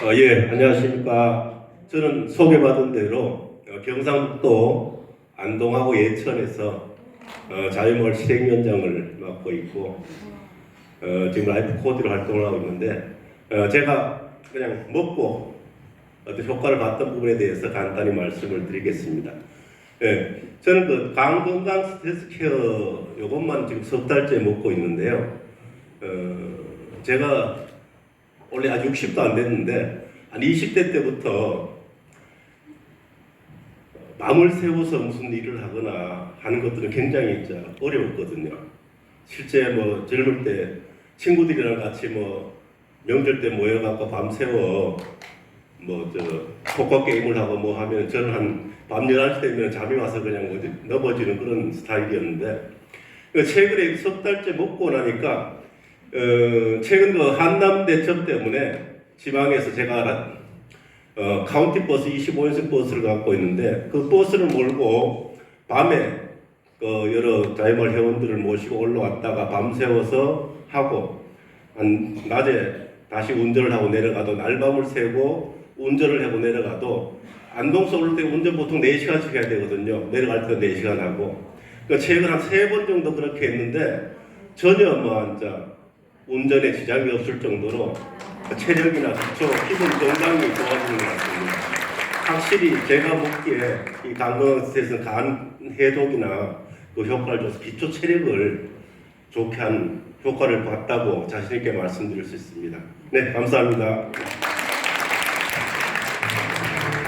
어, 예, 안녕하십니까. 저는 소개받은 대로 어, 경상북도 안동하고 예천에서 어, 자유마을 실행 위원장을 맡고 있고 어, 지금 라이프 코디로 활동을 하고 있는데 어, 제가 그냥 먹고 어떤 효과를 봤던 부분에 대해서 간단히 말씀을 드리겠습니다. 예, 저는 그 강건강 스트레스 케어 요것만 지금 석 달째 먹고 있는데요. 어, 제가 원래 아직 60도 안 됐는데 한 20대 때부터 마음을 세워서 무슨 일을 하거나 하는 것들은 굉장히 진짜 어려웠거든요. 실제 뭐 젊을 때 친구들이랑 같이 뭐 명절 때 모여갖고 밤새워 뭐 저 포커 게임을 하고 뭐 하면 저는 한 밤 11시 되면 잠이 와서 그냥 넘어지는 그런 스타일이었는데 그 최근에 석 달째 먹고 나니까 어, 최근 그 한남 대첩 때문에 지방에서 제가 어, 카운티 버스 25인승 버스를 갖고 있는데 그 버스를 몰고 밤에 그 여러 자유마을 회원들을 모시고 올라왔다가 밤새워서 하고 한 낮에 다시 운전을 하고 내려가도 날밤을 새고 운전을 하고 내려가도 안동서 올때 운전 보통 4시간씩 해야 되거든요. 내려갈 때도 4시간 하고. 그 최근 한 세 번 정도 그렇게 했는데 전혀 뭐 진짜 운전에 지장이 없을 정도로 체력이나 기초, 기본 건강이 좋아지는 것 같습니다. 확실히 제가 보기에 이 강건스에서 간 해독이나 그 효과를 줘서 기초 체력을 좋게 한 효과를 봤다고 자신있게 말씀드릴 수 있습니다. 네, 감사합니다.